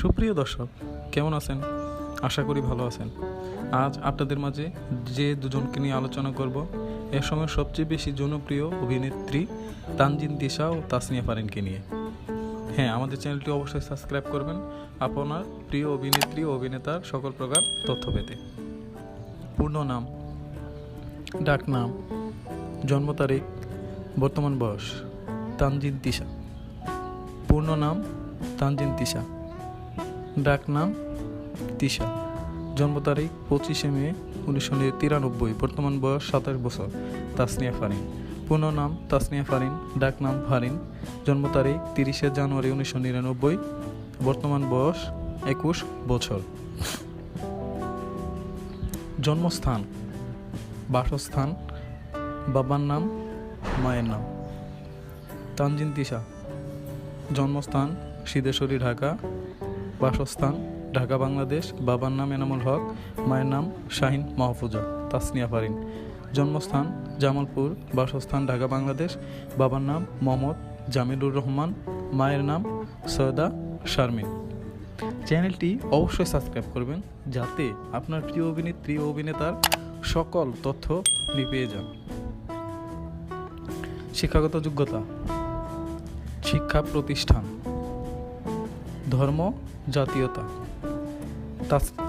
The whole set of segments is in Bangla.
সুপ্রিয় দর্শক, কেমন আছেন? আশা করি ভালো আছেন। আজ আপনাদের মাঝে যে দুজনকে নিয়ে আলোচনা করব, এ সময় সবচেয়ে বেশি জনপ্রিয় অভিনেত্রী তানজিন দিশা ও তাসনিয়া ফারিনকে নিয়ে। হ্যাঁ আমাদের চ্যানেলটি অবশ্যই সাবস্ক্রাইব করবেন আপনার প্রিয় অভিনেত্রী ও অভিনেতার সকল প্রকার তথ্য পেতে। পূর্ণ নাম, ডাক নাম, জন্ম তারিখ, বর্তমান বয়স, তানজিন তিশা। পূর্ণ নাম, তানজিন তিশা। ডাক নাম তিশা। জন্ম তারিখ পঁচিশে মে উনিশশো তিরানব্বই। বর্তমান বয়স সাতাশ বছর। তাসনিয়া ফারিন। পূর্ণ নাম তাসনিয়া ফারিন, ডাক নাম ফারিন। জন্ম তারিখ তিরিশে জানুয়ারি উনিশশো নিরানব্বই। বর্তমান বয়স একুশ বছর। জন্মস্থান বাসস্থান, বাবার নাম, মায়ের নাম। তানজিন তিশা। জন্মস্থান সিদ্ধেশ্বরী, ঢাকা। বাসস্থান, ঢাকা, বাংলাদেশ। বাবার নাম এনামুল হক, মায়ের নাম শাহিন মাহফুজা, তাসনিয়া ফারিন। জন্মস্থান, জামালপুর। বাসস্থান, ঢাকা, বাংলাদেশ। বাবার নাম মোহাম্মদ জামিলুর রহমান, মায়ের নাম সৈয়দা শারমিন। চ্যানেলটি অবশ্যই সাবস্ক্রাইব করবেন, যাতে আপনার প্রিয় অভিনেত্রী ও অভিনেতার সকল তথ্য আপনি পেয়ে যান। শিক্ষাগত যোগ্যতা, শিক্ষা প্রতিষ্ঠান। ধর্ম, জাতীয়তা।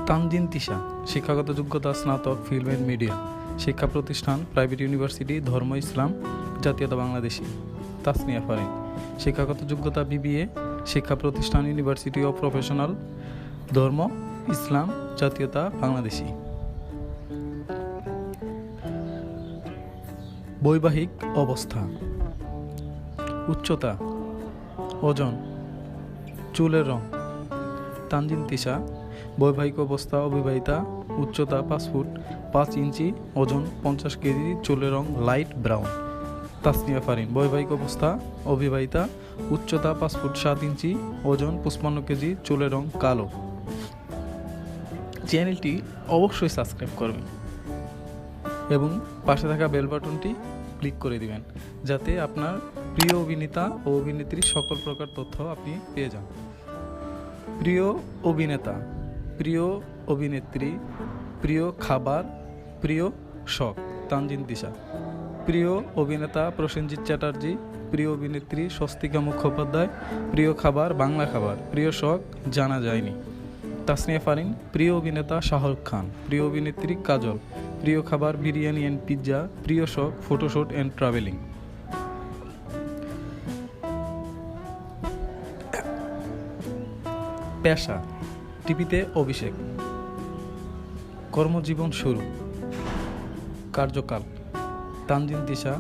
তানজিন তিশা, শিক্ষাগত যোগ্যতা, স্নাতক ফিল্ম এন্ড মিডিয়া শিক্ষা প্রতিষ্ঠান প্রাইভেট ইউনিভার্সিটি ধর্ম, ইসলাম, জাতীয়তা বাংলাদেশি। তাসনিয়া ফারিন শিক্ষাগত যোগ্যতা বিবিএ শিক্ষা প্রতিষ্ঠান ইউনিভার্সিটি অফ প্রফেশনাল ধর্ম, ইসলাম, জাতীয়তা বাংলাদেশি। বৈবাহিক অবস্থা। উচ্চতা, ওজন চুলের রং। তানজিন তিশা, বৈবাহিক অবস্থা অবিবাহিতা, উচ্চতা পাঁচ ফুট, পাঁচ ইঞ্চি, ওজন পঞ্চাশ কেজি, চুলের রং লাইট ব্রাউন। তাসনিয়া ফারিন, বৈবাহিক অবস্থা অবিবাহিতা, উচ্চতা পাঁচ ফুট সাত ইঞ্চি, ওজন পঁচপান্ন কেজি, চুলের রং কালো। চ্যানেলটি অবশ্যই সাবস্ক্রাইব করবেন এবং পাশে থাকা বেল বাটনটি ক্লিক করে দিবেন, যাতে আপনার প্রিয় অভিনেতা ও অভিনেত্রীর সকল প্রকার তথ্য আপনি পেয়ে যান। প্রিয় অভিনেতা, প্রিয় অভিনেত্রী, প্রিয় খাবার, প্রিয় শখ, তানজিন দিশা। প্রিয় অভিনেতা প্রসেনজিৎ চ্যাটার্জি, প্রিয় অভিনেত্রী স্বস্তিকা মুখোপাধ্যায়, প্রিয় খাবার, বাংলা খাবার, প্রিয় শখ, জানা যায়নি। তাসনিয়া ফারিন, প্রিয় অভিনেতা শাহরুখ খান, প্রিয় অভিনেত্রী কাজল, প্রিয় খাবার, বিরিয়ানি অ্যান্ড পিৎজা প্রিয় শখ ফটোশ্যুট অ্যান্ড ট্রাভেলিং পেশা, টিভিতে অভিষেক। কর্মজীবন শুরু। কার্যকাল, তানজিন দিশা,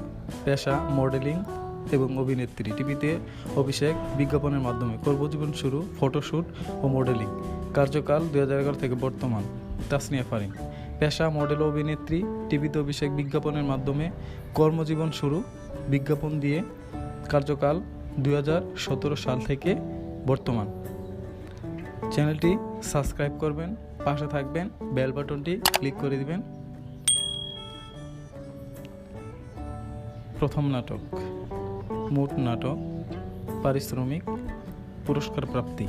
পেশা, মডেলিং এবং অভিনেত্রী। টিভিতে অভিষেক বিজ্ঞাপনের মাধ্যমে কর্মজীবন শুরু ফটোশ্যুট ও মডেলিং। কার্যকাল দু হাজার এগারো থেকে বর্তমান, তাসনিয়া ফারিন। পেশা, মডেল অভিনেত্রী। টিভিতে অভিষেক বিজ্ঞাপনের মাধ্যমে কর্মজীবন শুরু, বিজ্ঞাপন দিয়ে। কার্যকাল দু হাজার সতেরো সাল থেকে বর্তমান। চ্যানেলটি সাবস্ক্রাইব করবেন, পাশে থাকবেন, বেল বাটনটি ক্লিক করে দিবেন। প্রথম নাটক, মোট নাটক, পারিশ্রমিক, পুরস্কার প্রাপ্তি।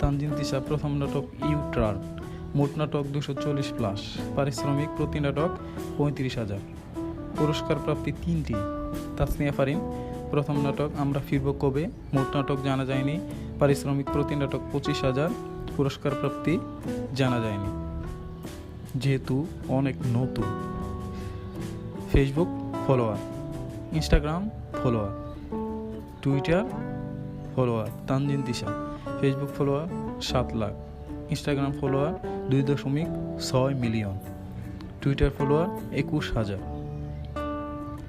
তানজিন তিশা, প্রথম নাটক ইউট্রার, মোট নাটক দুশো চল্লিশ প্লাস, পারিশ্রমিক প্রতি নাটক পঁয়ত্রিশ হাজার। পুরস্কার প্রাপ্তি তিনটি, তাসনিয়া ফারিন, প্রথম নাটক আমরা ফিরব কবে, মোট নাটক জানা যায়নি পারিশ্রমিক প্রতি নাটক পঁচিশ হাজার পুরস্কার প্রাপ্তি জানা যায়নি। যেহেতু অনেক নতুন। Facebook follower Instagram follower Twitter follower Tanjin Disha Facebook follower সাত লাখ। ইনস্টাগ্রাম ফলোয়ার দুই দশমিক ছয় মিলিয়ন টুইটার ফলোয়ার একুশ হাজার।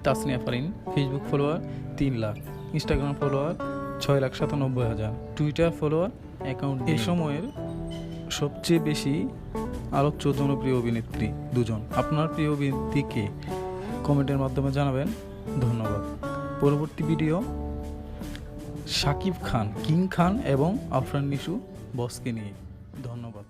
তাসনিয়া ফারিন ফেসবুক ফলোয়ার তিন লাখ। ইনস্টাগ্রাম ফলোয়ার ছয় লাখ সাতানব্বই হাজার। টুইটার ফলোয়ার অ্যাকাউন্ট এই সময়ের সবচেয়ে বেশি আলোচ্য জনপ্রিয় অভিনেত্রী দুজন। আপনার প্রিয় অভিনেত্রীকে কমেন্টের মাধ্যমে জানাবেন। ধন্যবাদ। পরবর্তী ভিডিও শাকিব খান কিং খান এবং আফরান নিশু বসকে নিয়ে। ধন্যবাদ।